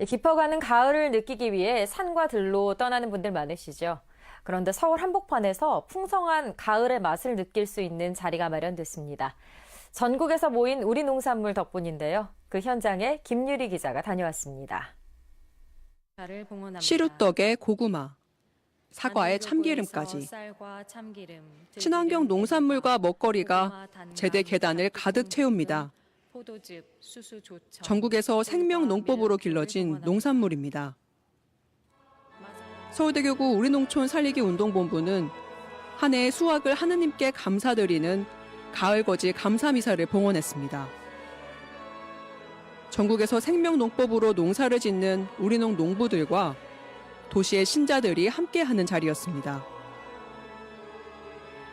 예, 깊어가는 가을을 느끼기 위해 산과 들로 떠나는 분들 많으시죠. 그런데 서울 한복판에서 풍성한 가을의 맛을 느낄 수 있는 자리가 마련됐습니다. 전국에서 모인 우리 농산물 덕분인데요. 그 현장에 김유리 기자가 다녀왔습니다. 시루떡에 고구마, 사과에 참기름까지 친환경 농산물과 먹거리가 제대 계단을 가득 채웁니다. 전국에서 생명 농법으로 길러진 농산물입니다. 서울대교구 우리농촌 살리기 운동본부는 한 해의 수확을 하느님께 감사드리는 가을거지 감사미사를 봉헌했습니다. 전국에서 생명농법으로 농사를 짓는 우리농 농부들과 도시의 신자들이 함께하는 자리였습니다.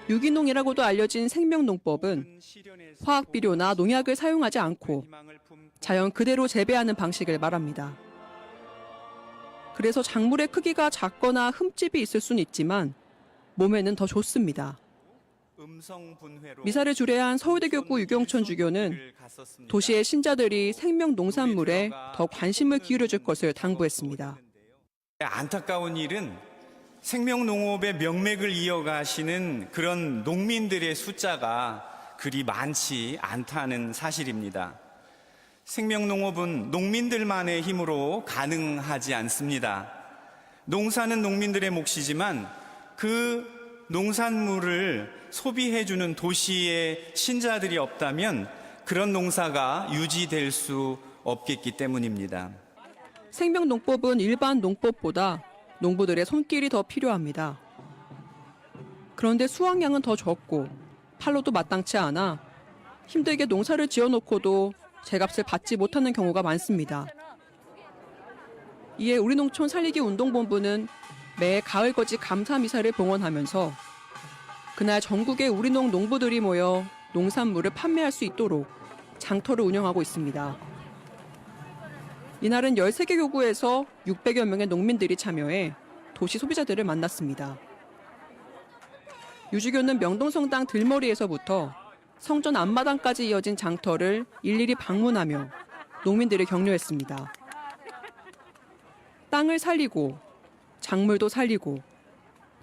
유기농이라고도 알려진 생명농법은 화학 비료나 농약을 사용하지 않고 자연 그대로 재배하는 방식을 말합니다. 그래서 작물의 크기가 작거나 흠집이 있을 수는 있지만 몸에는 더 좋습니다. 미사를 주례한 서울대교구 유경천 주교는 도시의 신자들이 생명 농산물에 더 관심을 기울여줄 것을 당부했습니다. 안타까운 일은 생명농업의 명맥을 이어가시는 그런 농민들의 숫자가 그리 많지 않다는 사실입니다. 생명농업은 농민들만의 힘으로 가능하지 않습니다. 농사는 농민들의 몫이지만 그 농산물을 소비해주는 도시의 신자들이 없다면 그런 농사가 유지될 수 없겠기 때문입니다. 생명농법은 일반 농법보다 농부들의 손길이 더 필요합니다. 그런데 수확량은 더 적고 팔로도 마땅치 않아 힘들게 농사를 지어놓고도 제값을 받지 못하는 경우가 많습니다. 이에 우리 농촌 살리기 운동본부는 매 가을 거지 감사 미사를 봉헌하면서 그날 전국의 우리 농 농부들이 모여 농산물을 판매할 수 있도록 장터를 운영하고 있습니다. 이날은 13개 교구에서 600여 명의 농민들이 참여해 도시 소비자들을 만났습니다. 유주교는 명동성당 들머리에서부터 성전 앞마당까지 이어진 장터를 일일이 방문하며 농민들을 격려했습니다. 땅을 살리고 작물도 살리고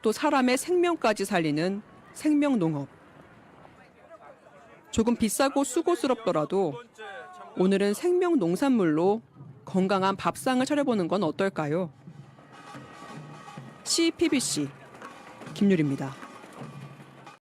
또 사람의 생명까지 살리는 생명농업. 조금 비싸고 수고스럽더라도 오늘은 생명 농산물로 건강한 밥상을 차려보는 건 어떨까요? CPBC 김유리입니다.